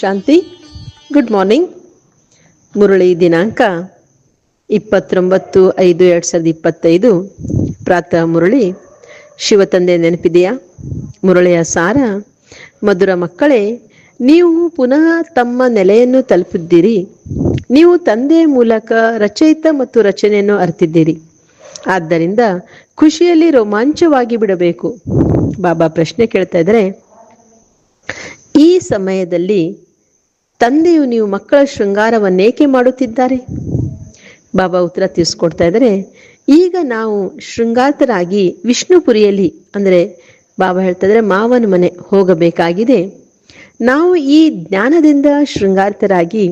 ಶಾಂತಿ. Good morning Murali ದಿನಾಂಕ ಇಪ್ಪತ್ತೊಂಬತ್ತು ಐದು ಎರಡು ಸಾವಿರದ ಇಪ್ಪತ್ತೈದು. ಪ್ರಾತಃ ಮುರಳಿ ಶಿವತಂದೆ ನೆನಪಿದೆಯಾ? ಮುರಳಿಯ ಸಾರ, ಮಧುರ ಮಕ್ಕಳೇ, ನೀವು ಪುನಃ ತಮ್ಮ ನೆಲೆಯನ್ನು ತಲುಪಿದ್ದೀರಿ. ನೀವು ತಂದೆಯ ಮೂಲಕ ರಚಯಿತ ಮತ್ತು ರಚನೆಯನ್ನು ಅರ್ತಿದ್ದೀರಿ. ಆದ್ದರಿಂದ ಖುಷಿಯಲ್ಲಿ ರೋಮಾಂಚವಾಗಿ ಬಿಡಬೇಕು. ಬಾಬಾ ಪ್ರಶ್ನೆ ಕೇಳ್ತಾ ಇದ್ರೆ ಈ ಸಮಯದಲ್ಲಿ ತಂದೆಯು ನೀವು ಮಕ್ಕಳ ಶೃಂಗಾರವನ್ನೇಕೆ ಮಾಡುತ್ತಿದ್ದಾರೆ? ಬಾಬಾ ಉತ್ತರ ತಿಳಿಸ್ಕೊಡ್ತಾ ಇದ್ದಾರೆ, ಈಗ ನಾವು ಶೃಂಗಾರತರಾಗಿ ವಿಷ್ಣುಪುರಿಯಲ್ಲಿ, ಅಂದರೆ ಬಾಬಾ ಹೇಳ್ತಾ ಇದ್ರೆ ಮಾವನ ಮನೆ ಹೋಗಬೇಕಾಗಿದೆ. ನಾವು ಈ ಜ್ಞಾನದಿಂದ ಶೃಂಗಾರ್ತರಾಗಿ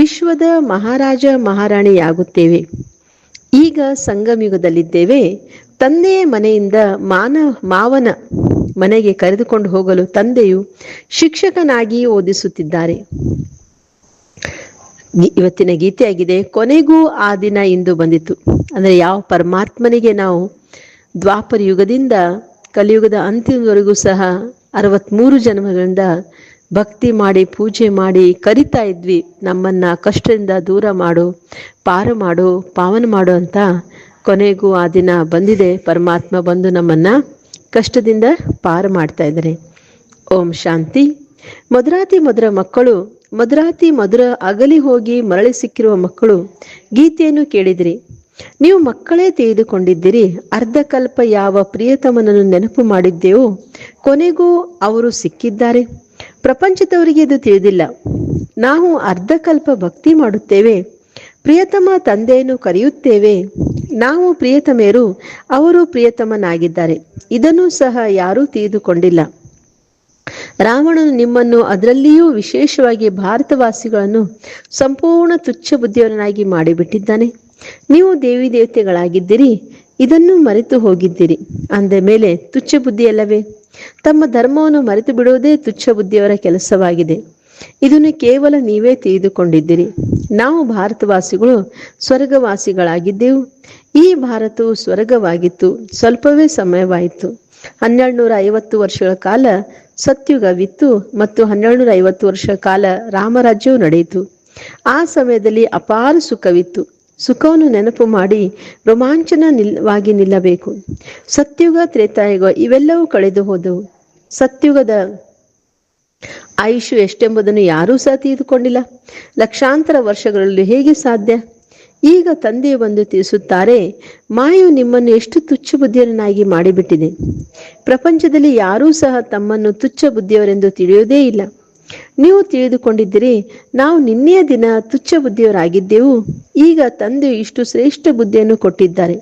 ವಿಶ್ವದ ಮಹಾರಾಜ ಮಹಾರಾಣಿಯಾಗುತ್ತೇವೆ. ಈಗ ಸಂಗಮಯುಗದಲ್ಲಿದ್ದೇವೆ, ತಂದೆಯ ಮನೆಯಿಂದ ಮಾನ, ಮಾವನ ಮನೆಗೆ ಕರೆದುಕೊಂಡು ಹೋಗಲು ತಂದೆಯು ಶಿಕ್ಷಕನಾಗಿ ಓದಿಸುತ್ತಿದ್ದಾರೆ. ಇವತ್ತಿನ ಗೀತೆಯಾಗಿದೆ, ಕೊನೆಗೂ ಆ ದಿನ ಇಂದು ಬಂದಿತು. ಅಂದ್ರೆ ಯಾವ ಪರಮಾತ್ಮನಿಗೆ ನಾವು ದ್ವಾಪರ ಯುಗದಿಂದ ಕಲಿಯುಗದ ಅಂತ್ಯದವರೆಗೂ ಸಹ ಅರವತ್ಮೂರು ಜನ್ಮಗಳಿಂದ ಭಕ್ತಿ ಮಾಡಿ, ಪೂಜೆ ಮಾಡಿ ಕರಿತಾ ಇದ್ವಿ. ನಮ್ಮನ್ನ ಕಷ್ಟದಿಂದ ದೂರ ಮಾಡು, ಪಾರು ಮಾಡು, ಪಾವನ ಮಾಡು ಅಂತ ಕೊನೆಗೂ ಆ ದಿನ ಬಂದಿದೆ. ಪರಮಾತ್ಮ ಬಂದು ನಮ್ಮನ್ನ ಕಷ್ಟದಿಂದ ಪಾರು ಮಾಡ್ತಾ ಇದ್ದಾರೆ. ಓಂ ಶಾಂತಿ. ಮಧುರಾತಿ ಮಧುರ ಮಕ್ಕಳು, ಮಧುರಾತಿ ಮಧುರ ಅಗಲಿ ಹೋಗಿ ಮರಳಿ ಸಿಕ್ಕಿರುವ ಮಕ್ಕಳು, ಗೀತೆಯನ್ನು ಕೇಳಿದಿರಿ. ನೀವು ಮಕ್ಕಳೇ ತೆಗೆದುಕೊಂಡಿದ್ದೀರಿ ಅರ್ಧಕಲ್ಪ ಯಾವ ಪ್ರಿಯತಮನನ್ನು ನೆನಪು ಮಾಡಿದ್ದೆವು, ಕೊನೆಗೂ ಅವರು ಸಿಕ್ಕಿದ್ದಾರೆ. ಪ್ರಪಂಚದವರಿಗೆ ಇದು ತಿಳಿದಿಲ್ಲ. ನಾವು ಅರ್ಧಕಲ್ಪ ಭಕ್ತಿ ಮಾಡುತ್ತೇವೆ, ಪ್ರಿಯತಮ ತಂದೆಯನ್ನು ಕರೆಯುತ್ತೇವೆ ನಾವು ಪ್ರಿಯತಮೆಯರು, ಅವರು ಪ್ರಿಯತಮನಾಗಿದ್ದಾರೆ. ಇದನ್ನು ಸಹ ಯಾರೂ ತಿಳಿದುಕೊಂಡಿಲ್ಲ. ರಾವಣನು ನಿಮ್ಮನ್ನು ಅದರಲ್ಲಿಯೂ ವಿಶೇಷವಾಗಿ ಭಾರತವಾಸಿಗಳನ್ನು ಸಂಪೂರ್ಣ ತುಚ್ಛ ಬುದ್ಧಿಯವರನ್ನಾಗಿ ಮಾಡಿಬಿಟ್ಟಿದ್ದಾನೆ. ನೀವು ದೇವಿ ದೇವತೆಗಳಾಗಿದ್ದೀರಿ ಇದನ್ನು ಮರೆತು ಹೋಗಿದ್ದೀರಿ. ಅಂದ ಮೇಲೆ, ತುಚ್ಛ ಬುದ್ಧಿಯಲ್ಲವೇ? ತಮ್ಮ ಧರ್ಮವನ್ನು ಮರೆತು ಬಿಡುವುದೇ ತುಚ್ಛ ಬುದ್ಧಿಯವರ ಕೆಲಸವಾಗಿದೆ. ಇದನ್ನು ಕೇವಲ ನೀವೇ ತಿಳಿದುಕೊಂಡಿದ್ದೀರಿ. ನಾವು ಭಾರತವಾಸಿಗಳು ಸ್ವರ್ಗವಾಸಿಗಳಾಗಿದ್ದೆವು. ಈ ಭಾರತವು ಸ್ವರ್ಗವಾಗಿತ್ತು. ಸ್ವಲ್ಪವೇ ಸಮಯವಾಯಿತು. ಹನ್ನೆರಡು ನೂರ ಐವತ್ತು ವರ್ಷಗಳ ಕಾಲ ಸತ್ಯುಗವಿತ್ತು ಮತ್ತು ಹನ್ನೆರಡು ನೂರ ಐವತ್ತು ವರ್ಷ ಕಾಲ ರಾಮರಾಜ್ಯವು ನಡೆಯಿತು. ಆ ಸಮಯದಲ್ಲಿ ಅಪಾರ ಸುಖವಿತ್ತು. ಸುಖವನ್ನು ನೆನಪು ಮಾಡಿ ರೋಮಾಂಚನ ನಿಲ್ವಾಗಿ ನಿಲ್ಲಬೇಕು. ಸತ್ಯುಗ ತ್ರೇತಾಯುಗ ಇವೆಲ್ಲವೂ ಕಳೆದು ಹೋದವು ಸತ್ಯುಗದ ಆಯುಷು ಎಷ್ಟೆಂಬುದನ್ನು ಯಾರೂ ಸಹ ತಿಳಿದುಕೊಂಡಿಲ್ಲ. ಲಕ್ಷಾಂತರ ವರ್ಷಗಳಲ್ಲಿ ಹೇಗೆ ಸಾಧ್ಯ? ಈಗ ತಂದೆ ಬಂದು ತಿಳಿಸುತ್ತಾರೆ, ಮಾಯು ನಿಮ್ಮನ್ನು ಎಷ್ಟು ತುಚ್ಛ ಬುದ್ಧಿಯರನ್ನಾಗಿ ಮಾಡಿಬಿಟ್ಟಿದೆ. ಪ್ರಪಂಚದಲ್ಲಿ ಯಾರೂ ಸಹ ತಮ್ಮನ್ನು ತುಚ್ಛ ಬುದ್ಧಿಯವರೆಂದು ತಿಳಿಯುವುದೇ ಇಲ್ಲ. ನೀವು ತಿಳಿದುಕೊಂಡಿದ್ದೀರಿ, ನಾವು ನಿನ್ನೆಯ ದಿನ ತುಚ್ಛ ಬುದ್ಧಿಯವರಾಗಿದ್ದೆವು, ಈಗ ತಂದೆ ಇಷ್ಟು ಶ್ರೇಷ್ಠ ಬುದ್ಧಿಯನ್ನು ಕೊಟ್ಟಿದ್ದಾರೆ.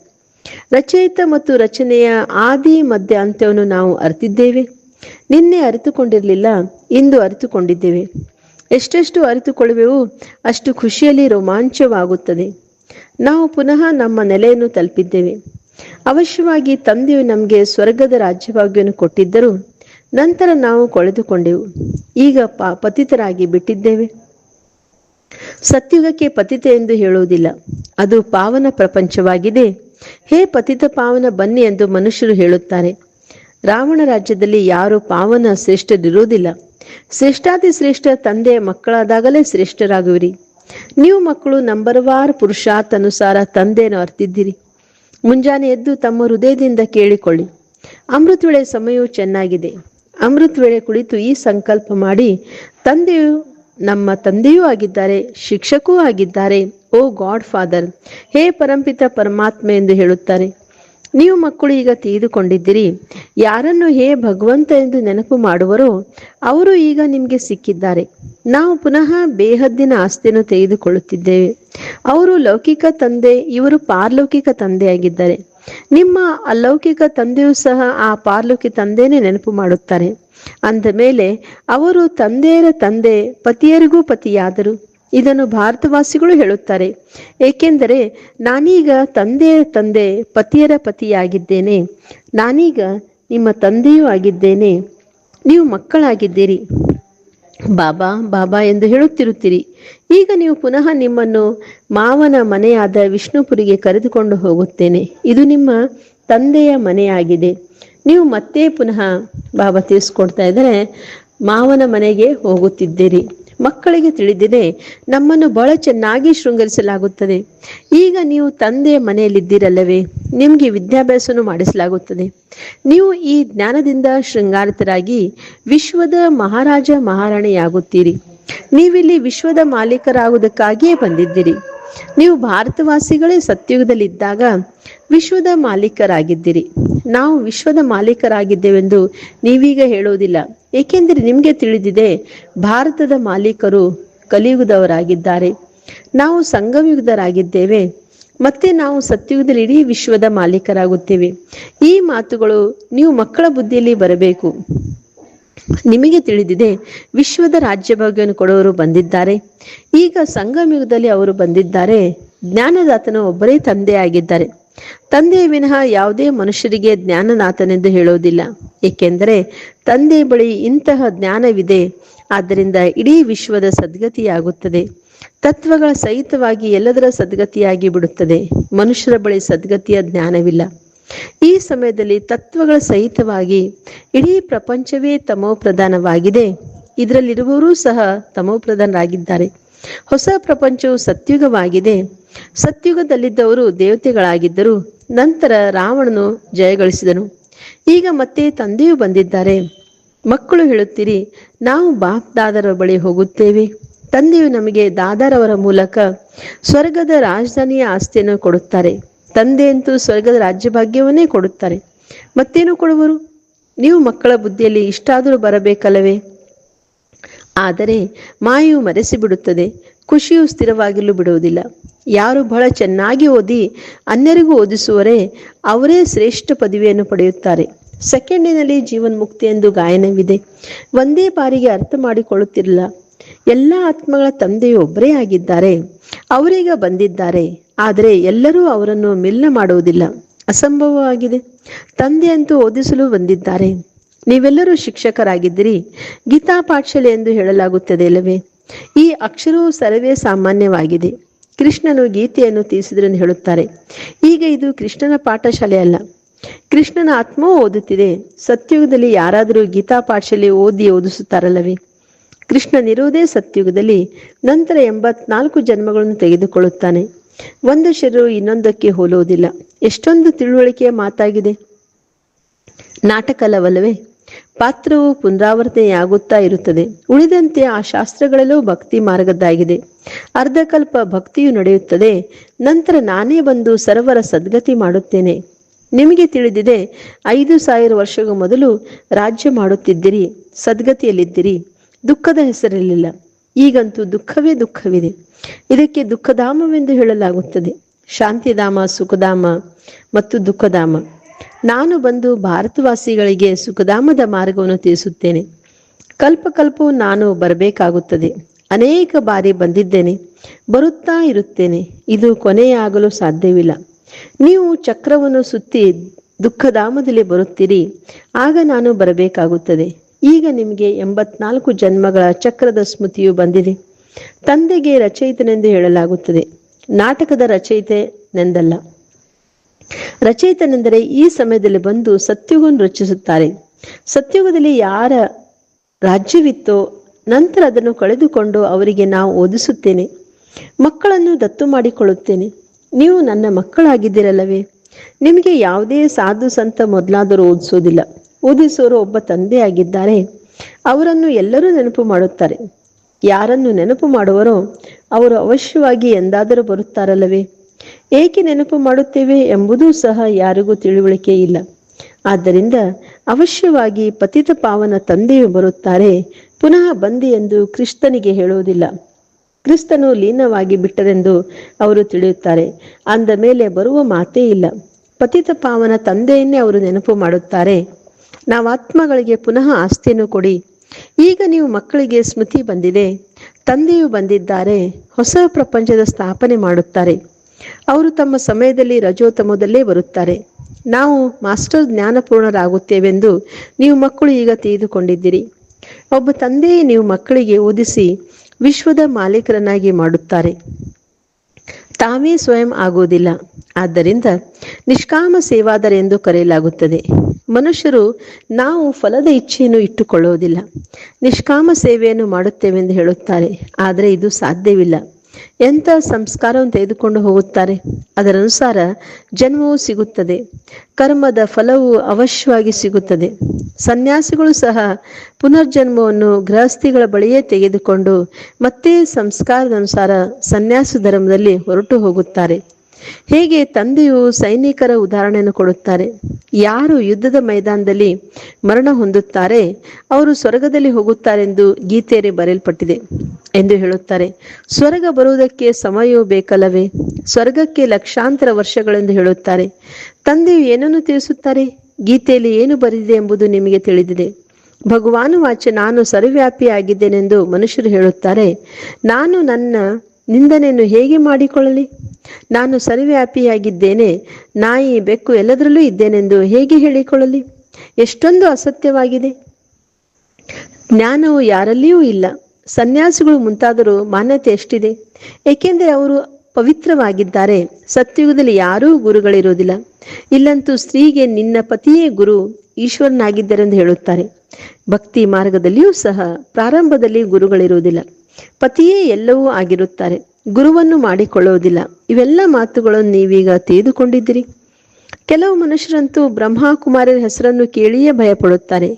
ರಚಯಿತ ಮತ್ತು ರಚನೆಯ ಆದಿ ಮಧ್ಯ ಅಂತ್ಯವನ್ನು ನಾವು ಅರಿತಿದ್ದೇವೆ. ನಿನ್ನೆ ಅರಿತುಕೊಂಡಿರಲಿಲ್ಲ, ಇಂದು ಅರಿತುಕೊಂಡಿದ್ದೇವೆ. ಎಷ್ಟೆಷ್ಟು ಅರಿತುಕೊಳ್ಳುವೆವು ಅಷ್ಟು ಖುಷಿಯಲ್ಲಿ ರೋಮಾಂಚವಾಗುತ್ತದೆ. ನಾವು ಪುನಃ ನಮ್ಮ ನೆಲೆಯನ್ನು ತಲುಪಿದ್ದೇವೆ. ಅವಶ್ಯವಾಗಿ ತಂದೆಯು ನಮಗೆ ಸ್ವರ್ಗದ ರಾಜ್ಯಭಾಗ್ಯವನ್ನು ಕೊಟ್ಟಿದ್ದರು ನಂತರ ನಾವು ಕೊಳೆದುಕೊಂಡೆವು. ಈಗ ಪ, ಪತಿತರಾಗಿ ಬಿಟ್ಟಿದ್ದೇವೆ. ಸತ್ಯುಗಕ್ಕೆ ಪತಿತ ಎಂದು ಹೇಳುವುದಿಲ್ಲ. ಅದು ಪಾವನ ಪ್ರಪಂಚವಾಗಿದೆ. ಹೇ ಪತಿತ ಪಾವನ ಬನ್ನಿ ಎಂದು ಮನುಷ್ಯರು ಹೇಳುತ್ತಾರೆ. ರಾವಣ ರಾಜ್ಯದಲ್ಲಿ ಯಾರು ಪಾವನ ಶ್ರೇಷ್ಠರಿರುವುದಿಲ್ಲ. ಶ್ರೇಷ್ಠಾತಿ ಶ್ರೇಷ್ಠ ತಂದೆ ಮಕ್ಕಳಾದಾಗಲೇ ಶ್ರೇಷ್ಠರಾಗುವಿರಿ. ನೀವು ಮಕ್ಕಳು ನಂಬರ್ವಾರ್ ಪುರುಷಾತ್ ಅನುಸಾರ ತಂದೆಯನ್ನು ಅರ್ತಿದ್ದೀರಿ. ಮುಂಜಾನೆ ಎದ್ದು ತಮ್ಮ ಹೃದಯದಿಂದ ಕೇಳಿಕೊಳ್ಳಿ. ಅಮೃತ ವೇಳೆ ಸಮಯವು ಚೆನ್ನಾಗಿದೆ. ಅಮೃತ ವೇಳೆ ಕುಳಿತು ಈ ಸಂಕಲ್ಪ ಮಾಡಿ, ತಂದೆಯು ನಮ್ಮ ತಂದೆಯೂ ಆಗಿದ್ದಾರೆ ಶಿಕ್ಷಕೂ ಆಗಿದ್ದಾರೆ, ಓ ಗಾಡ್ ಫಾದರ್, ಹೇ ಪರಂಪಿತ ಪರಮಾತ್ಮ ಎಂದು ಹೇಳುತ್ತಾರೆ. ನೀವು ಮಕ್ಕಳು ಈಗ ತಿಳಿದುಕೊಂಡಿದ್ದೀರಿ ಯಾರನ್ನು ಹೇ ಭಗವಂತ ಎಂದು ನೆನಪು ಮಾಡುವರೋ, ಅವರು ಈಗ ನಿಮಗೆ ಸಿಕ್ಕಿದ್ದಾರೆ. ನಾವು ಪುನಃ ಬೇಹದ್ದಿನ ಆಸ್ತಿಯನ್ನು ತೆಗೆದುಕೊಳ್ಳುತ್ತಿದ್ದೇವೆ. ಅವರು ಲೌಕಿಕ ತಂದೆ, ಇವರು ಪಾರ್ಲೌಕಿಕ ತಂದೆಯಾಗಿದ್ದಾರೆ. ನಿಮ್ಮ ಅಲೌಕಿಕ ತಂದೆಯೂ ಸಹ ಆ ಪಾರ್ಲೌಕಿ ತಂದೆಯೇ ನೆನಪು ಮಾಡುತ್ತಾರೆ. ಅಂದ ಮೇಲೆ, ಅವರು ತಂದೆಯರ ತಂದೆ, ಪತಿಯರಿಗೂ ಪತಿಯಾದರು. ಇದನ್ನು ಭಾರತವಾಸಿಗಳು ಹೇಳುತ್ತಾರೆ. ಏಕೆಂದರೆ ನಾನೀಗ ತಂದೆಯ ತಂದೆ ಪತಿಯರ ಪತಿಯಾಗಿದ್ದೇನೆ. ನಾನೀಗ ನಿಮ್ಮ ತಂದೆಯೂ ಆಗಿದ್ದೇನೆ. ನೀವು ಮಕ್ಕಳಾಗಿದ್ದೀರಿ. ಬಾಬಾ ಬಾಬಾ ಎಂದು ಹೇಳುತ್ತಿರುತ್ತೀರಿ. ಈಗ ನೀವು ಪುನಃ ನಿಮ್ಮನ್ನು ಮಾವನ ಮನೆಯಾದ ವಿಷ್ಣುಪುರಿಗೆ ಕರೆದುಕೊಂಡು ಹೋಗುತ್ತೇನೆ. ಇದು ನಿಮ್ಮ ತಂದೆಯ ಮನೆಯಾಗಿದೆ. ನೀವು ಮತ್ತೆ ಪುನಃ ಬಾಬಾ ತಿಳಿಸ್ಕೊಡ್ತಾ ಇದ್ದರೆ ಮಾವನ ಮನೆಗೆ ಹೋಗುತ್ತಿದ್ದೀರಿ. ಮಕ್ಕಳಿಗೆ ತಿಳಿದಿದೆ, ನಮ್ಮನ್ನು ಬಹಳ ಚೆನ್ನಾಗಿ ಶೃಂಗರಿಸಲಾಗುತ್ತದೆ. ಈಗ ನೀವು ತಂದೆಯ ಮನೆಯಲ್ಲಿದ್ದೀರಲ್ಲವೇ, ನಿಮಗೆ ವಿದ್ಯಾಭ್ಯಾಸವನ್ನು ಮಾಡಿಸಲಾಗುತ್ತದೆ. ನೀವು ಈ ಜ್ಞಾನದಿಂದ ಶೃಂಗಾರಿತರಾಗಿ ವಿಶ್ವದ ಮಹಾರಾಜ ಮಹಾರಾಣಿಯಾಗುತ್ತೀರಿ. ನೀವಿಲ್ಲಿ ವಿಶ್ವದ ಮಾಲೀಕರಾಗುವುದಕ್ಕಾಗಿಯೇ ಬಂದಿದ್ದೀರಿ. ನೀವು ಭಾರತವಾಸಿಗಳೇ ಸತ್ಯುಗದಲ್ಲಿದ್ದಾಗ ವಿಶ್ವದ ಮಾಲೀಕರಾಗಿದ್ದೀರಿ. ನಾವು ವಿಶ್ವದ ಮಾಲೀಕರಾಗಿದ್ದೇವೆಂದು ನೀವೀಗ ಹೇಳೋದಿಲ್ಲ ಏಕೆಂದರೆ ನಿಮಗೆ ತಿಳಿದಿದೆ, ಭಾರತದ ಮಾಲೀಕರು ಕಲಿಯುಗದವರಾಗಿದ್ದಾರೆ. ನಾವು ಸಂಗಮಯುಗದರಾಗಿದ್ದೇವೆ ಮತ್ತೆ ನಾವು ಸತ್ಯುಗದಲ್ಲಿ ಇಡೀ ವಿಶ್ವದ ಮಾಲೀಕರಾಗುತ್ತೇವೆ. ಈ ಮಾತುಗಳು ನೀವು ಮಕ್ಕಳ ಬುದ್ಧಿಯಲ್ಲಿ ಬರಬೇಕು. ನಿಮಗೆ ತಿಳಿದಿದೆ, ವಿಶ್ವದ ರಾಜ್ಯ ಭಾಗ್ಯವನ್ನು ಬಂದಿದ್ದಾರೆ. ಈಗ ಸಂಗಮಯುಗದಲ್ಲಿ ಅವರು ಬಂದಿದ್ದಾರೆ. ಜ್ಞಾನದಾತನ ಒಬ್ಬರೇ ತಂದೆಯಾಗಿದ್ದಾರೆ. ತಂದೆಯ ವಿನಃ ಯಾವುದೇ ಮನುಷ್ಯರಿಗೆ ಜ್ಞಾನನಾಥನೆಂದು ಹೇಳುವುದಿಲ್ಲ. ಏಕೆಂದರೆ ತಂದೆ ಬಳಿ ಇಂತಹ ಜ್ಞಾನವಿದೆ. ಆದ್ದರಿಂದ ಇಡೀ ವಿಶ್ವದ ಸದ್ಗತಿಯಾಗುತ್ತದೆ. ತತ್ವಗಳ ಸಹಿತವಾಗಿ ಎಲ್ಲದರ ಸದ್ಗತಿಯಾಗಿ ಬಿಡುತ್ತದೆ. ಮನುಷ್ಯರ ಬಳಿ ಸದ್ಗತಿಯ ಜ್ಞಾನವಿಲ್ಲ. ಈ ಸಮಯದಲ್ಲಿ ತತ್ವಗಳ ಸಹಿತವಾಗಿ ಇಡೀ ಪ್ರಪಂಚವೇ ತಮೋ ಪ್ರಧಾನವಾಗಿದೆ. ಇದರಲ್ಲಿರುವವರೂ ಸಹ ತಮೋ ಪ್ರಧಾನರಾಗಿದ್ದಾರೆ. ಹೊಸ ಪ್ರಪಂಚವು ಸತ್ಯುಗವಾಗಿದೆ. ಸತ್ಯುಗದಲ್ಲಿದ್ದವರು ದೇವತೆಗಳಾಗಿದ್ದರು. ನಂತರ ರಾವಣನು ಜಯಗಳಿಸಿದನು. ಈಗ ಮತ್ತೆ ತಂದೆಯು ಬಂದಿದ್ದಾರೆ. ಮಕ್ಕಳು ಹೇಳುತ್ತೀರಿ, ನಾವು ಬಾಪ್ ದಾದರ ಬಳಿ ಹೋಗುತ್ತೇವೆ. ತಂದೆಯು ನಮಗೆ ದಾದರವರ ಮೂಲಕ ಸ್ವರ್ಗದ ರಾಜಧಾನಿಯ ಆಸ್ತಿಯನ್ನು ಕೊಡುತ್ತಾರೆ. ತಂದೆಯಂತೂ ಸ್ವರ್ಗದ ರಾಜ್ಯಭಾಗ್ಯವನ್ನೇ ಕೊಡುತ್ತಾರೆ. ಮತ್ತೇನು ಕೊಡುವರು? ನೀವು ಮಕ್ಕಳ ಬುದ್ಧಿಯಲ್ಲಿ ಇಷ್ಟಾದರೂ ಬರಬೇಕಲ್ಲವೇ? ಆದರೆ ಮಾಯು ಮರೆಸಿ ಬಿಡುತ್ತದೆ ಖುಷಿಯು ಸ್ಥಿರವಾಗಿರಲು ಬಿಡುವುದಿಲ್ಲ. ಯಾರು ಬಹಳ ಚೆನ್ನಾಗಿ ಓದಿ ಅನ್ಯರಿಗೂ ಓದಿಸುವರೆ ಅವರೇ ಶ್ರೇಷ್ಠ ಪದವಿಯನ್ನು ಪಡೆಯುತ್ತಾರೆ. ಸೆಕೆಂಡಿನಲ್ಲಿ ಜೀವನ್ ಮುಕ್ತಿ ಎಂದು ಗಾಯನವಿದೆ. ಒಂದೇ ಬಾರಿಗೆ ಅರ್ಥ ಮಾಡಿಕೊಳ್ಳುತ್ತಿರಲಿಲ್ಲ. ಎಲ್ಲ ಆತ್ಮಗಳ ತಂದೆಯು ಒಬ್ಬರೇ ಆಗಿದ್ದಾರೆ. ಅವರೀಗ ಬಂದಿದ್ದಾರೆ. ಆದರೆ ಎಲ್ಲರೂ ಅವರನ್ನು ಮಿಲ್ಲ ಮಾಡುವುದಿಲ್ಲ. ಅಸಂಭವವಾಗಿದೆ ತಂದೆಯಂತೂ ಓದಿಸಲು ಬಂದಿದ್ದಾರೆ. ನೀವೆಲ್ಲರೂ ಶಿಕ್ಷಕರಾಗಿದ್ದೀರಿ. ಗೀತಾ ಪಾಠಶಾಲೆ ಎಂದು ಹೇಳಲಾಗುತ್ತದೆ ಅಲ್ಲವೇ? ಈ ಅಕ್ಷರವು ಸರ್ವೇ ಸಾಮಾನ್ಯವಾಗಿದೆ. ಕೃಷ್ಣನು ಗೀತೆಯನ್ನು ತಿಳಿಸಿದ್ರೆಂದು ಹೇಳುತ್ತಾರೆ. ಈಗ ಇದು ಕೃಷ್ಣನ ಪಾಠಶಾಲೆ ಅಲ್ಲ. ಕೃಷ್ಣನ ಆತ್ಮವೂ ಓದುತ್ತಿದೆ. ಸತ್ಯುಗದಲ್ಲಿ ಯಾರಾದರೂ ಗೀತಾ ಪಾಠಶಾಲೆ ಓದಿ ಓದಿಸುತ್ತಾರಲ್ಲವೇ? ಕೃಷ್ಣನಿರುವುದೇ ಸತ್ಯುಗದಲ್ಲಿ ನಂತರ ಎಂಬತ್ನಾಲ್ಕು ಜನ್ಮಗಳನ್ನು ತೆಗೆದುಕೊಳ್ಳುತ್ತಾನೆ. ಒಂದು ಶರೀರವು ಇನ್ನೊಂದಕ್ಕೆ ಹೋಲುವುದಿಲ್ಲ. ಎಷ್ಟೊಂದು ತಿಳುವಳಿಕೆಯ ಮಾತಾಗಿದೆ. ನಾಟಕಲವಲ್ಲವೇ ಪಾತ್ರವು ಪುನರಾವರ್ತನೆಯಾಗುತ್ತಾ ಇರುತ್ತದೆ. ಉಳಿದಂತೆ ಆ ಶಾಸ್ತ್ರಗಳಲ್ಲೂ ಭಕ್ತಿ ಮಾರ್ಗದ್ದಾಗಿದೆ. ಅರ್ಧಕಲ್ಪ ಭಕ್ತಿಯು ನಡೆಯುತ್ತದೆ. ನಂತರ ನಾನೇ ಬಂದು ಸರ್ವರ ಸದ್ಗತಿ ಮಾಡುತ್ತೇನೆ. ನಿಮಗೆ ತಿಳಿದಿದೆ, ಐದು ಸಾವಿರ ವರ್ಷಗೂ ಮೊದಲು ರಾಜ್ಯ ಮಾಡುತ್ತಿದ್ದಿರಿ, ಸದ್ಗತಿಯಲ್ಲಿದ್ದಿರಿ, ದುಃಖದ ಹೆಸರಿರಲಿಲ್ಲ. ಈಗಂತೂ ದುಃಖವೇ ದುಃಖವಿದೆ. ಇದಕ್ಕೆ ದುಃಖಧಾಮವೆಂದು ಹೇಳಲಾಗುತ್ತದೆ. ಶಾಂತಿಧಾಮ, ಸುಖಧಾಮ ಮತ್ತು ದುಃಖಧಾಮ. ನಾನು ಬಂದು ಭಾರತವಾಸಿಗಳಿಗೆ ಸುಖಧಾಮದ ಮಾರ್ಗವನ್ನು ತಿಳಿಸುತ್ತೇನೆ. ಕಲ್ಪ ಕಲ್ಪವು ನಾನು ಬರಬೇಕಾಗುತ್ತದೆ. ಅನೇಕ ಬಾರಿ ಬಂದಿದ್ದೇನೆ. ಬರುತ್ತಾ ಇರುತ್ತೇನೆ. ಇದು ಕೊನೆಯಾಗಲು ಸಾಧ್ಯವಿಲ್ಲ. ನೀವು ಚಕ್ರವನ್ನು ಸುತ್ತಿ ದುಃಖಧಾಮದಲ್ಲಿ ಬರುತ್ತೀರಿ. ಆಗ ನಾನು ಬರಬೇಕಾಗುತ್ತದೆ. ಈಗ ನಿಮಗೆ ಎಂಬತ್ನಾಲ್ಕು ಜನ್ಮಗಳ ಚಕ್ರದ ಸ್ಮೃತಿಯು ಬಂದಿದೆ. ತಂದೆಗೆ ರಚಯಿತನೆಂದು ಹೇಳಲಾಗುತ್ತದೆ. ನಾಟಕದ ರಚಯಿತನೆಂದಲ್ಲ ರಚಯಿತನೆಂದರೆ ಈ ಸಮಯದಲ್ಲಿ ಬಂದು ಸತ್ಯುಗವನ್ನು ರಚಿಸುತ್ತಾರೆ. ಸತ್ಯುಗದಲ್ಲಿ ಯಾರ ರಾಜ್ಯವಿತ್ತೋ ನಂತರ ಅದನ್ನು ಕಳೆದುಕೊಂಡು ಅವರಿಗೆ ನಾವು ಓದಿಸುತ್ತೇನೆ. ಮಕ್ಕಳನ್ನು ದತ್ತು ಮಾಡಿಕೊಳ್ಳುತ್ತೇನೆ. ನೀವು ನನ್ನ ಮಕ್ಕಳಾಗಿದ್ದೀರಲ್ಲವೇ? ನಿಮಗೆ ಯಾವುದೇ ಸಾಧು ಸಂತ ಮೊದಲಾದರೂ ಓದಿಸೋದಿಲ್ಲ. ಓದಿಸೋರು ಒಬ್ಬ ತಂದೆಯಾಗಿದ್ದಾರೆ. ಅವರನ್ನು ಎಲ್ಲರೂ ನೆನಪು ಮಾಡುತ್ತಾರೆ. ಯಾರನ್ನು ನೆನಪು ಮಾಡುವರೋ ಅವರು ಅವಶ್ಯವಾಗಿ ಎಂದಾದರೂ ಬರುತ್ತಾರಲ್ಲವೇ? ಏಕೆ ನೆನಪು ಮಾಡುತ್ತೇವೆ ಎಂಬುದೂ ಸಹ ಯಾರಿಗೂ ತಿಳುವಳಿಕೆ ಇಲ್ಲ. ಆದ್ದರಿಂದ ಅವಶ್ಯವಾಗಿ ಪತಿತ ಪಾವನ ತಂದೆಯು ಬರುತ್ತಾರೆ, ಪುನಃ ಬಂದಿ ಎಂದು ಕ್ರಿಸ್ತನಿಗೆ ಹೇಳುವುದಿಲ್ಲ. ಕ್ರಿಸ್ತನು ಲೀನವಾಗಿ ಬಿಟ್ಟರೆಂದು ಅವರು ತಿಳಿಯುತ್ತಾರೆ. ಅಂದ ಮೇಲೆ ಬರುವ ಮಾತೇ ಇಲ್ಲ. ಪತಿತ ಪಾವನ ತಂದೆಯನ್ನೇ ಅವರು ನೆನಪು ಮಾಡುತ್ತಾರೆ. ನಾವು ಆತ್ಮಗಳಿಗೆ ಪುನಃ ಆಸ್ತಿಯನ್ನು ಕೊಡಿ. ಈಗ ನೀವು ಮಕ್ಕಳಿಗೆ ಸ್ಮೃತಿ ಬಂದಿದೆ. ತಂದೆಯು ಬಂದಿದ್ದಾರೆ. ಹೊಸ ಪ್ರಪಂಚದ ಸ್ಥಾಪನೆ ಮಾಡುತ್ತಾರೆ. ಅವರು ತಮ್ಮ ಸಮಯದಲ್ಲಿ ರಜೋತಮದಲ್ಲೇ ಬರುತ್ತಾರೆ. ನಾವು ಮಾಸ್ಟರ್ ಜ್ಞಾನಪೂರ್ಣರಾಗುತ್ತೇವೆಂದು ನೀವು ಮಕ್ಕಳು ಈಗ ತಿಳಿದುಕೊಂಡಿದ್ದೀರಿ. ಒಬ್ಬ ತಂದೆಯೇ ನೀವು ಮಕ್ಕಳಿಗೆ ಓದಿಸಿ ವಿಶ್ವದ ಮಾಲೀಕರನ್ನಾಗಿ ಮಾಡುತ್ತಾರೆ. ತಾವೇ ಸ್ವಯಂ ಆಗುವುದಿಲ್ಲ. ಆದ್ದರಿಂದ ನಿಷ್ಕಾಮ ಸೇವಾದರ ಎಂದು ಕರೆಯಲಾಗುತ್ತದೆ. ಮನುಷ್ಯರು ನಾವು ಫಲದ ಇಚ್ಛೆಯನ್ನು ಇಟ್ಟುಕೊಳ್ಳುವುದಿಲ್ಲ. ನಿಷ್ಕಾಮ ಸೇವೆಯನ್ನು ಮಾಡುತ್ತೇವೆಂದು ಹೇಳುತ್ತಾರೆ. ಆದರೆ ಇದು ಸಾಧ್ಯವಿಲ್ಲ. ಎಂಥ ಸಂಸ್ಕಾರವನ್ನು ತೆಗೆದುಕೊಂಡು ಹೋಗುತ್ತಾರೆ? ಅದರನುಸಾರ ಜನ್ಮವು ಸಿಗುತ್ತದೆ, ಕರ್ಮದ ಫಲವು ಅವಶ್ಯವಾಗಿ ಸಿಗುತ್ತದೆ. ಸನ್ಯಾಸಿಗಳು ಸಹ ಪುನರ್ಜನ್ಮವನ್ನು ಗೃಹಸ್ಥಿಗಳ ಬಳಿಯೇ ತೆಗೆದುಕೊಂಡು ಮತ್ತೆ ಸಂಸ್ಕಾರದನುಸಾರ ಸನ್ಯಾಸ ಧರ್ಮದಲ್ಲಿ ಹೊರಟು ಹೋಗುತ್ತಾರೆ. ಹೇಗೆ ತಂದೆಯು ಸೈನಿಕರ ಉದಾಹರಣೆಯನ್ನು ಕೊಡುತ್ತಾರೆ? ಯಾರು ಯುದ್ಧದ ಮೈದಾನದಲ್ಲಿ ಮರಣ ಹೊಂದುತ್ತಾರೆ? ಅವರು ಸ್ವರ್ಗದಲ್ಲಿ ಹೋಗುತ್ತಾರೆಂದು ಗೀತೆಯಲ್ಲಿ ಬರೆಯಲ್ಪಟ್ಟಿದೆ. ಎಂದು ಹೇಳುತ್ತಾರೆ. ಸ್ವರ್ಗ ಬರುವುದಕ್ಕೆ ಸಮಯವೂ ಬೇಕಲ್ಲವೇ? ಸ್ವರ್ಗಕ್ಕೆ ಲಕ್ಷಾಂತರ ವರ್ಷಗಳೆಂದು ಹೇಳುತ್ತಾರೆ. ತಂದೆಯು ಏನನ್ನು ತಿಳಿಸುತ್ತಾರೆ? ಗೀತೆಯಲ್ಲಿ ಏನು ಬರೆದಿದೆ ಎಂಬುದು ನಿಮಗೆ ತಿಳಿದಿದೆ. ಭಗವಾನು ವಾಚ ನಾನು ಸರ್ವವ್ಯಾಪಿಯಾಗಿದ್ದೇನೆಂದು ಮನುಷ್ಯರು ಹೇಳುತ್ತಾರೆ. ನಾನು ನನ್ನ ನಿಂದನೆಯನ್ನು ಹೇಗೆ ಮಾಡಿಕೊಳ್ಳಲಿ? ನಾನು ಸರ್ವ್ಯಾಪಿಯಾಗಿದ್ದೇನೆ ನಾಯಿ ಬೆಕ್ಕು ಎಲ್ಲದರಲ್ಲೂ ಇದ್ದೇನೆಂದು ಹೇಗೆ ಹೇಳಿಕೊಳ್ಳಲಿ? ಎಷ್ಟೊಂದು ಅಸತ್ಯವಾಗಿದೆ. ಜ್ಞಾನವು ಯಾರಲ್ಲಿಯೂ ಇಲ್ಲ. ಸನ್ಯಾಸಿಗಳು ಮುಂತಾದರೂ ಮಾನ್ಯತೆ ಎಷ್ಟಿದೆ? ಏಕೆಂದರೆ ಅವರು ಪವಿತ್ರವಾಗಿದ್ದಾರೆ. ಸತ್ಯುಗದಲ್ಲಿ ಯಾರೂ ಗುರುಗಳಿರುವುದಿಲ್ಲ. ಇಲ್ಲಂತೂ ಸ್ತ್ರೀಗೆ ನಿನ್ನ ಪತಿಯೇ ಗುರು, ಈಶ್ವರನಾಗಿದ್ದರೆಂದು ಹೇಳುತ್ತಾರೆ. ಭಕ್ತಿ ಮಾರ್ಗದಲ್ಲಿಯೂ ಸಹ ಪ್ರಾರಂಭದಲ್ಲಿ ಗುರುಗಳಿರುವುದಿಲ್ಲ. ಪತಿಯೇ ಎಲ್ಲವೂ ಆಗಿರುತ್ತಾರೆ. ಗುರುವನ್ನು ಮಾಡಿಕೊಳ್ಳುವುದಿಲ್ಲ. ಇವೆಲ್ಲ ಮಾತುಗಳನ್ನು ನೀವೀಗ ತಿಳಿದುಕೊಂಡಿದ್ದೀರಿ. ಕೆಲವು ಮನುಷ್ಯರಂತೂ ಬ್ರಹ್ಮಕುಮಾರರ ಹೆಸರನ್ನು ಕೇಳಿಯೇ ಭಯಪಡುತ್ತಾರೆ,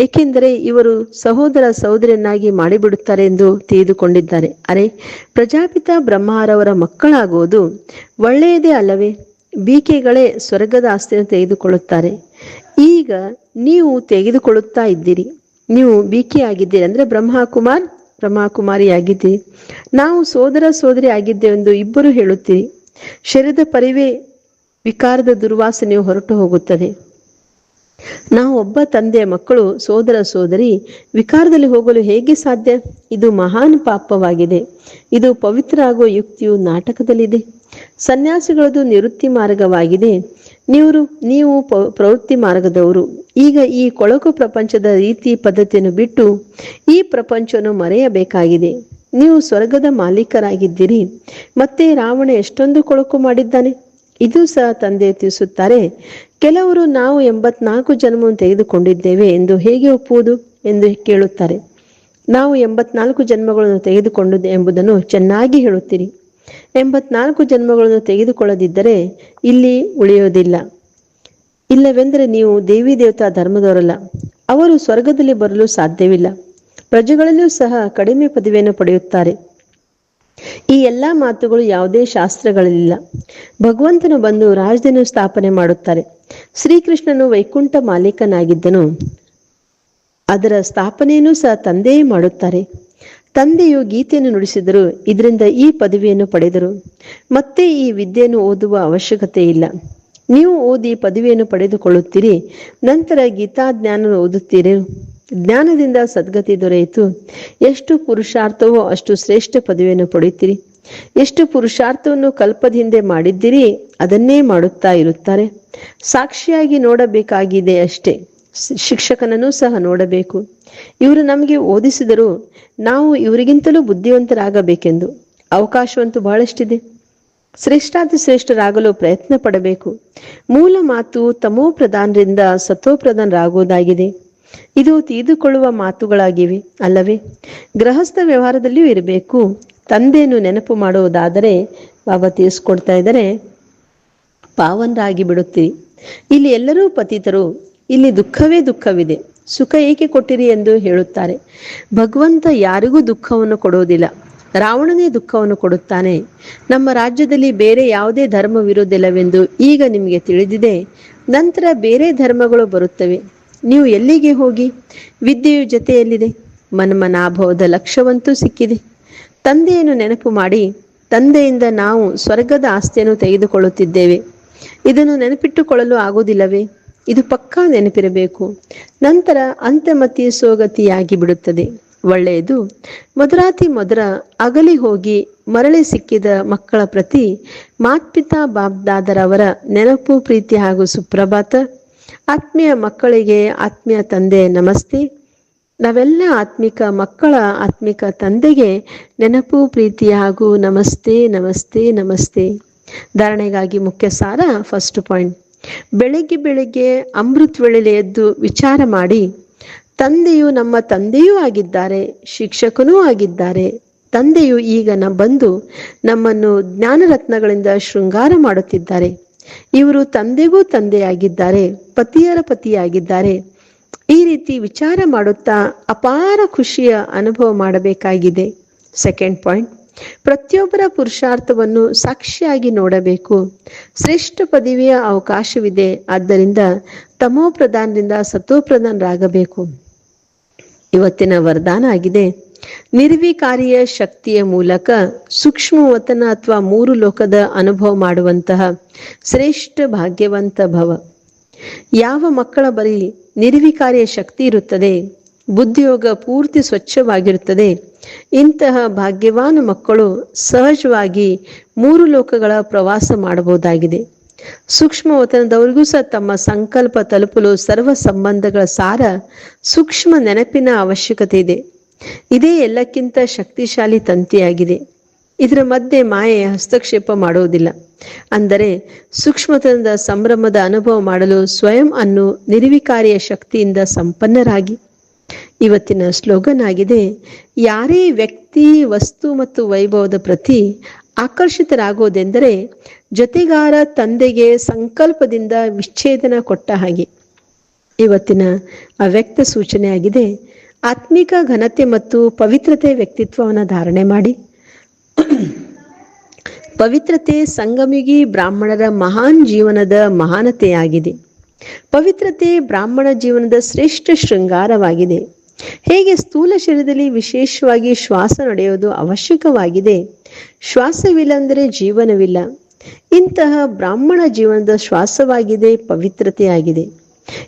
ಏಕೆಂದರೆ ಇವರು ಸಹೋದರ ಸಹೋದರಿಯನ್ನಾಗಿ ಮಾಡಿಬಿಡುತ್ತಾರೆ ಎಂದು ತಿಳಿದುಕೊಂಡಿದ್ದಾರೆ. ಅರೆ, ಪ್ರಜಾಪಿತ ಬ್ರಹ್ಮಾರವರ ಮಕ್ಕಳಾಗುವುದು ಒಳ್ಳೆಯದೇ ಅಲ್ಲವೇ? ಬೀಕೆಗಳೇ ಸ್ವರ್ಗದ ಆಸ್ತಿಯನ್ನು ತೆಗೆದುಕೊಳ್ಳುತ್ತಾರೆ. ಈಗ ನೀವು ತೆಗೆದುಕೊಳ್ಳುತ್ತಾ ಇದ್ದೀರಿ. ನೀವು ಬೀಕೆ ಆಗಿದ್ದೀರಿ ಅಂದ್ರೆ ಬ್ರಹ್ಮಕುಮಾರ್ ಬ್ರಹ್ಮಕುಮಾರಿ ಆಗಿದ್ದೀರಿ ನಾವು ಸೋದರ ಸೋದರಿ ಆಗಿದ್ದೇವೆಂದು ಇಬ್ಬರು ಹೇಳುತ್ತೀರಿ. ಶರೀರದ ಪರಿವೇ ವಿಕಾರದ ದುರ್ವಾಸನೆಯು ಹೊರಟು ಹೋಗುತ್ತದೆ. ನಾವು ಒಬ್ಬ ತಂದೆಯ ಮಕ್ಕಳು, ಸೋದರ ಸೋದರಿ, ವಿಕಾರದಲ್ಲಿ ಹೋಗಲು ಹೇಗೆ ಸಾಧ್ಯ? ಇದು ಮಹಾನ್ ಪಾಪವಾಗಿದೆ. ಇದು ಪವಿತ್ರ ಆಗುವ ಯುಕ್ತಿಯು ನಾಟಕದಲ್ಲಿದೆ. ಸನ್ಯಾಸಿಗಳದು ನಿವೃತ್ತಿ ಮಾರ್ಗವಾಗಿದೆ. ನೀವು ನೀವು ಪ್ರವೃತ್ತಿ ಮಾರ್ಗದವರು. ಈಗ ಈ ಕೊಳಕು ಪ್ರಪಂಚದ ರೀತಿ ಪದ್ಧತಿಯನ್ನು ಬಿಟ್ಟು ಈ ಪ್ರಪಂಚವನ್ನು ಮರೆಯಬೇಕಾಗಿದೆ. ನೀವು ಸ್ವರ್ಗದ ಮಾಲೀಕರಾಗಿದ್ದೀರಿ. ಮತ್ತೆ ರಾವಣ ಎಷ್ಟೊಂದು ಕೊಳಕು ಮಾಡಿದ್ದಾನೆ? ಇದು ಸಹ ತಂದೆ ತಿಳಿಸುತ್ತಾರೆ, ಕೆಲವರು ನಾವು ಎಂಬತ್ನಾಲ್ಕು ಜನ್ಮವನ್ನು ತೆಗೆದುಕೊಂಡಿದ್ದೇವೆ ಎಂದು ಹೇಗೆ ಒಪ್ಪುವುದು? ಎಂದು ಕೇಳುತ್ತಾರೆ, ನಾವು ಎಂಬತ್ನಾಲ್ಕು ಜನ್ಮಗಳನ್ನು ತೆಗೆದುಕೊಂಡು ಎಂಬುದನ್ನು ಚೆನ್ನಾಗಿ ಹೇಳುತ್ತೀರಿ. ಎಂಬತ್ನಾಲ್ಕು ಜನ್ಮಗಳನ್ನು ತೆಗೆದುಕೊಳ್ಳದಿದ್ದರೆ ಇಲ್ಲಿ ಉಳಿಯೋದಿಲ್ಲ ಇಲ್ಲವೆಂದರೆ ನೀವು ದೇವಿ ದೇವತಾ ಧರ್ಮದವರಲ್ಲ. ಅವರು ಸ್ವರ್ಗದಲ್ಲಿ ಬರಲು ಸಾಧ್ಯವಿಲ್ಲ. ಪ್ರಜೆಗಳಲ್ಲೂ ಸಹ ಕಡಿಮೆ ಪದವಿಯನ್ನು ಪಡೆಯುತ್ತಾರೆ. ಈ ಎಲ್ಲಾ ಮಾತುಗಳು ಯಾವುದೇ ಶಾಸ್ತ್ರಗಳಲ್ಲಿಲ್ಲ. ಭಗವಂತನು ಬಂದು ರಾಜಧಾನಿಯನ್ನು ಸ್ಥಾಪನೆ ಮಾಡುತ್ತಾರೆ. ಶ್ರೀಕೃಷ್ಣನು ವೈಕುಂಠ ಮಾಲೀಕನಾಗಿದ್ದನು. ಅದರ ಸ್ಥಾಪನೆಯನ್ನು ಸಹ ತಂದೆಯೇ ಮಾಡುತ್ತಾರೆ. ತಂದೆಯು ಗೀತೆಯನ್ನು ನುಡಿಸಿದರು, ಇದರಿಂದ ಈ ಪದವಿಯನ್ನು ಪಡೆದರು. ಮತ್ತೆ ಈ ವಿದ್ಯೆಯನ್ನು ಓದುವ ಅವಶ್ಯಕತೆ ಇಲ್ಲ. ನೀವು ಓದಿ ಪದವಿಯನ್ನು ಪಡೆದುಕೊಳ್ಳುತ್ತೀರಿ, ನಂತರ ಗೀತಾ ಜ್ಞಾನ ಓದುತ್ತೀರಿ. ಜ್ಞಾನದಿಂದ ಸದ್ಗತಿ ದೊರೆಯಿತು. ಎಷ್ಟು ಪುರುಷಾರ್ಥವೋ ಅಷ್ಟು ಶ್ರೇಷ್ಠ ಪದವಿಯನ್ನು ಪಡೆಯುತ್ತೀರಿ. ಎಷ್ಟು ಪುರುಷಾರ್ಥವನ್ನು ಕಲ್ಪದ ಹಿಂದೆ ಮಾಡಿದ್ದೀರಿ, ಅದನ್ನೇ ಮಾಡುತ್ತಾ ಇರುತ್ತಾರೆ. ಸಾಕ್ಷಿಯಾಗಿ ನೋಡಬೇಕಾಗಿದೆ ಅಷ್ಟೇ. ಶಿಕ್ಷಕನನ್ನು ಸಹ ನೋಡಬೇಕು. ಇವರು ನಮಗೆ ಓದಿಸಿದರು ನಾವು ಇವರಿಗಿಂತಲೂ ಬುದ್ಧಿವಂತರಾಗಬೇಕೆಂದು ಅವಕಾಶವಂತೂ ಬಹಳಷ್ಟಿದೆ. ಶ್ರೇಷ್ಠಾತಿ ಶ್ರೇಷ್ಠರಾಗಲು ಪ್ರಯತ್ನ ಪಡಬೇಕು. ಮೂಲ ಮಾತು ತಮೋ ಪ್ರಧಾನರಿಂದ ಸತೋ ಪ್ರಧಾನರಾಗುವುದಾಗಿದೆ ಇದು ತೀದುಕೊಳ್ಳುವ ಮಾತುಗಳಾಗಿವೆ, ಅಲ್ಲವೇ? ಗೃಹಸ್ಥ ವ್ಯವಹಾರದಲ್ಲಿಯೂ ಇರಬೇಕು. ತಂದೆಯನ್ನು ನೆನಪು ಮಾಡುವುದಾದರೆ ಬಾಬಾ ತಿಳಿಸ್ಕೊಡ್ತಾ ಇದ್ದಾರೆ, ಪಾವನರಾಗಿ ಬಿಡುತ್ತೀರಿ. ಇಲ್ಲಿ ಎಲ್ಲರೂ ಪತಿತರು, ಇಲ್ಲಿ ದುಃಖವೇ ದುಃಖವಿದೆ. ಸುಖ ಏಕೆ ಕೊಟ್ಟಿರಿ ಎಂದು ಹೇಳುತ್ತಾರೆ. ಭಗವಂತ ಯಾರಿಗೂ ದುಃಖವನ್ನು ಕೊಡುವುದಿಲ್ಲ. ರಾವಣನೇ ದುಃಖವನ್ನು ಕೊಡುತ್ತಾನೆ. ನಮ್ಮ ರಾಜ್ಯದಲ್ಲಿ ಬೇರೆ ಯಾವುದೇ ಧರ್ಮವಿರುವುದಿಲ್ಲವೆಂದು ಈಗ ನಿಮಗೆ ತಿಳಿದಿದೆ. ನಂತರ ಬೇರೆ ಧರ್ಮಗಳು ಬರುತ್ತವೆ. ನೀವು ಎಲ್ಲಿಗೆ ಹೋಗಿ? ವಿದ್ಯೆಯು ಜೊತೆಯಲ್ಲಿದೆ. ಮನ್ಮನಾಭವದ ಲಕ್ಷ್ಯವಂತೂ ಸಿಕ್ಕಿದೆ. ತಂದೆಯನ್ನು ನೆನಪು ಮಾಡಿ, ತಂದೆಯಿಂದ ನಾವು ಸ್ವರ್ಗದ ಆಸ್ತಿಯನ್ನು ತೆಗೆದುಕೊಳ್ಳುತ್ತಿದ್ದೇವೆ. ಇದನ್ನು ನೆನಪಿಟ್ಟುಕೊಳ್ಳಲು ಆಗುವುದಿಲ್ಲವೇ? ಇದು ಪಕ್ಕಾ ನೆನಪಿರಬೇಕು. ನಂತರ ಅಂತ್ಯಮತಿ ಸೋಗತಿಯಾಗಿ ಬಿಡುತ್ತದೆ. ಒಳ್ಳೆಯದು. ಮಧುರಾತಿ ಮಧುರ ಅಗಲಿ ಹೋಗಿ ಮರಳಿ ಸಿಕ್ಕಿದ ಮಕ್ಕಳ ಪ್ರತಿ ಮಾತ್ಪಿತಾ ಬಾಬ್ದಾದರವರ ನೆನಪು, ಪ್ರೀತಿ ಹಾಗೂ ಸುಪ್ರಭಾತ ಆತ್ಮೀಯ ಮಕ್ಕಳಿಗೆ ಆತ್ಮೀಯ ತಂದೆ, ನಮಸ್ತೆ. ನಾವೆಲ್ಲ ಆತ್ಮಿಕ ಮಕ್ಕಳ ಆತ್ಮಿಕ ತಂದೆಗೆ ನೆನಪು, ಪ್ರೀತಿ ಹಾಗೂ ನಮಸ್ತೆ ನಮಸ್ತೆ ನಮಸ್ತೆ. ಧಾರಣೆಗಾಗಿ ಮುಖ್ಯ ಸಾರ ಫಸ್ಟ್ ಪಾಯಿಂಟ್ ಬೆಳಿಗ್ಗೆ ಬೆಳಿಗ್ಗೆ ಅಮೃತ್ ವೇಳೆಲೆ ಎದ್ದು ವಿಚಾರ ಮಾಡಿ, ತಂದೆಯು ನಮ್ಮ ತಂದೆಯೂ ಆಗಿದ್ದಾರೆ, ಶಿಕ್ಷಕನೂ ಆಗಿದ್ದಾರೆ. ತಂದೆಯು ಈಗ ಬಂದು ನಮ್ಮನ್ನು ಜ್ಞಾನರತ್ನಗಳಿಂದ ಶೃಂಗಾರ ಮಾಡುತ್ತಿದ್ದಾರೆ. ಇವರು ತಂದೆಗೂ ತಂದೆಯಾಗಿದ್ದಾರೆ, ಪತಿಯರ ಪತಿಯಾಗಿದ್ದಾರೆ. ಈ ರೀತಿ ವಿಚಾರ ಮಾಡುತ್ತಾ ಅಪಾರ ಖುಷಿಯ ಅನುಭವ ಮಾಡಬೇಕಾಗಿದೆ. ಸೆಕೆಂಡ್ ಪಾಯಿಂಟ್ ಪ್ರತಿಯೊಬ್ಬರ ಪುರುಷಾರ್ಥವನ್ನು ಸಾಕ್ಷಿಯಾಗಿ ನೋಡಬೇಕು. ಶ್ರೇಷ್ಠ ಪದವಿಯ ಅವಕಾಶವಿದೆ, ಆದ್ದರಿಂದ ತಮೋ ಪ್ರಧಾನದಿಂದ ಸತೋ ಪ್ರಧಾನರಾಗಬೇಕು ಇವತ್ತಿನ ವರದಾನ ಆಗಿದೆ. ನಿರ್ವಿಕಾರಿಯ ಶಕ್ತಿಯ ಮೂಲಕ ಸೂಕ್ಷ್ಮ ವತನ ಅಥವಾ ಮೂರು ಲೋಕದ ಅನುಭವ ಮಾಡುವಂತಹ ಶ್ರೇಷ್ಠ ಭಾಗ್ಯವಂತ ಭವ. ಯಾವ ಮಕ್ಕಳ ಬಳಿ ನಿರ್ವಿಕಾರಿಯ ಶಕ್ತಿ ಇರುತ್ತದೆ, ಬುದ್ಧಿಯೋಗ ಪೂರ್ತಿ ಸ್ವಚ್ಛವಾಗಿರುತ್ತದೆ, ಇಂತಹ ಭಾಗ್ಯವಾನ ಮಕ್ಕಳು ಸಹಜವಾಗಿ ಮೂರು ಲೋಕಗಳ ಪ್ರವಾಸ ಮಾಡಬಹುದಾಗಿದೆ. ಸೂಕ್ಷ್ಮ ವತನದವರಿಗೂ ಸಹ ತಮ್ಮ ಸಂಕಲ್ಪ ತಲುಪಲು ಸರ್ವ ಸಂಬಂಧಗಳ ಸಾರ ಸೂಕ್ಷ್ಮ ನೆನಪಿನ ಅವಶ್ಯಕತೆ ಇದೆ. ಇದೇ ಎಲ್ಲಕ್ಕಿಂತ ಶಕ್ತಿಶಾಲಿ ತಂತಿಯಾಗಿದೆ. ಇದರ ಮಧ್ಯೆ ಮಾಯೆ ಹಸ್ತಕ್ಷೇಪ ಮಾಡುವುದಿಲ್ಲ ಅಂದರೆ ಸೂಕ್ಷ್ಮತನದ ಸಂಭ್ರಮದ ಅನುಭವ ಮಾಡಲು ಸ್ವಯಂ ಅನ್ನು ನಿರ್ವಿಕಾರಿಯ ಶಕ್ತಿಯಿಂದ ಸಂಪನ್ನರಾಗಿ. ಇವತ್ತಿನ ಸ್ಲೋಗನ್ ಆಗಿದೆ, ಯಾರೇ ವ್ಯಕ್ತಿ, ವಸ್ತು ಮತ್ತು ವೈಭವದ ಪ್ರತಿ ಆಕರ್ಷಿತರಾಗೋದೆಂದರೆ ಜೊತೆಗಾರ ತಂದೆಗೆ ಸಂಕಲ್ಪದಿಂದ ವಿಚ್ಛೇದನ ಕೊಟ್ಟ ಹಾಗೆ. ಇವತ್ತಿನ ಅವ್ಯಕ್ತ ಸೂಚನೆಯಾಗಿದೆ ಆತ್ಮಿಕ ಘನತೆ ಮತ್ತು ಪವಿತ್ರತೆ ವ್ಯಕ್ತಿತ್ವವನ್ನು ಧಾರಣೆ ಮಾಡಿ. ಪವಿತ್ರತೆ ಸಂಗಮಿಗಿ ಬ್ರಾಹ್ಮಣರ ಮಹಾನ್ ಜೀವನದ ಮಹಾನತೆಯಾಗಿದೆ. ಪವಿತ್ರತೆ ಬ್ರಾಹ್ಮಣ ಜೀವನದ ಶ್ರೇಷ್ಠ ಶೃಂಗಾರವಾಗಿದೆ. ಹೇಗೆ ಸ್ಥೂಲ ಶರೀರದಲ್ಲಿ ವಿಶೇಷವಾಗಿ ಶ್ವಾಸ ನಡೆಯೋದು ಅವಶ್ಯಕವಾಗಿದೆ. ಶ್ವಾಸವಿಲ್ಲ ಅಂದರೆ ಜೀವನವಿಲ್ಲ. ಇಂತಹ ಬ್ರಾಹ್ಮಣ ಜೀವನದ ಶ್ವಾಸವಾಗಿದೆ, ಪವಿತ್ರತೆಯಾಗಿದೆ.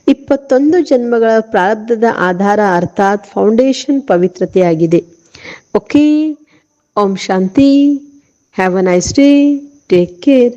ಇಪ್ಪತ್ತೊಂದು ಜನ್ಮಗಳ ಪ್ರಾರಬ್ಧದ ಆಧಾರ ಅರ್ಥಾತ್ foundation ಪವಿತ್ರತೆಯಾಗಿದೆ. Okay, Om Shanti, have a nice day, take care.